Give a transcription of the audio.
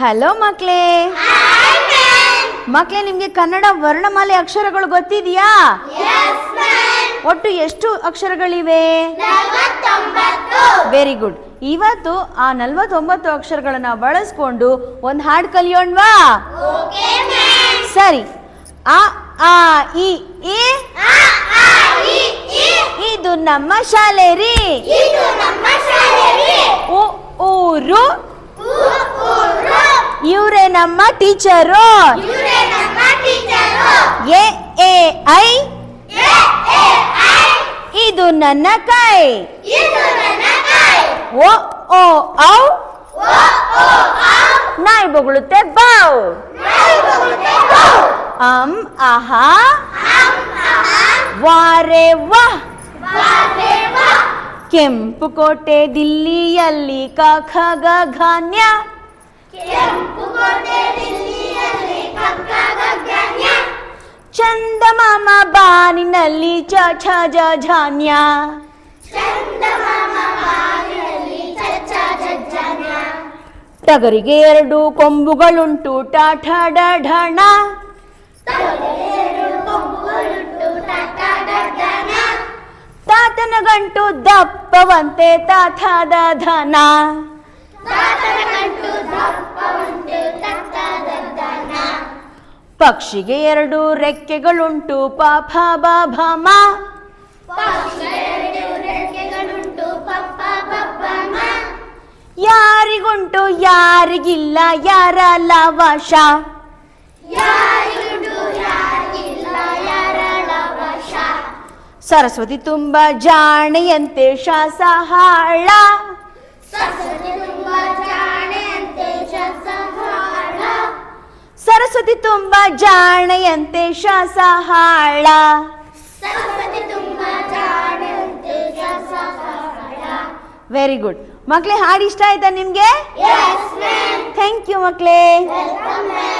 Hello ಮಕ್ಳೇ. ಮಕ್ಳೇ ನಿಮ್ಗೆ ಕನ್ನಡ ವರ್ಣಮಾಲೆ ಅಕ್ಷರಗಳು ಗೊತ್ತಿದೆಯಾ? ಒಟ್ಟು ಎಷ್ಟು ಅಕ್ಷರಗಳಿವೆ? ವೆರಿ ಗುಡ್ ಇವತ್ತು ಆ ನಲ್ವತ್ತೊಂಬತ್ತು ಅಕ್ಷರಗಳನ್ನ ಬಳಸ್ಕೊಂಡು ಒಂದು ಹಾಡು ಕಲಿಯೋಣ್ವಾ? ಸರಿ. ಆ ಆ ಇ ಇದು ನಮ್ಮ ಶಾಲೆ ರೀ ಊರು. ಇವರೇ ನಮ್ಮ ಟೀಚರು. A A I. ಇದು ನನ್ನ ಕೈ. ಓ ಓ ಔ. ನಾಯಿ ಬೊಗಳುತ್ತೆ ಬಾವ್ ಅಂ ಆಹಾ ವಾರೆ ವಾ. ಕೆಂಪು ಕೋಟೆ ದಿಲ್ಲಿಯಲ್ಲಿ ಕ ಖ ಗ ಘಾನ್ಯ. ಚಂದಮಾಮ ಬಾನಿನಲ್ಲಿ ಚ ಛ ಜ ಝಾನ್ಯ ಟಗರಿಗೆ ಎರಡು ಕೊಂಬುಗಳುಂಟು ಟಾಠ ಢಣ ತಾತನ ಗಂಟು ದಪ್ಪವಂತೆ ತಾಥದ ಧನ ಪಕ್ಷಿಗೆ ಎರಡು ರೆಕ್ಕೆಗಳುಂಟು. ಪಾಪ ಬಾಭಮ ಯಾರಿಗುಂಟು ಯಾರಿಗಿಲ್ಲ ಯಾರ ಲವಶ. ಸರಸ್ವತಿ ತುಂಬ ಜಾಣೆಯಂತೆ ಶಾಸಹಾಳ. ಜಾಣೆಯಂತೆ ಶಾಸಹಾಳ ವೆರಿ ಗುಡ್ ಮಕ್ಳೇ ಹಾಡು ಇಷ್ಟ ಆಯ್ತಾ ನಿಮ್ಗೆ? Thank you ಮಕ್ಳೇ.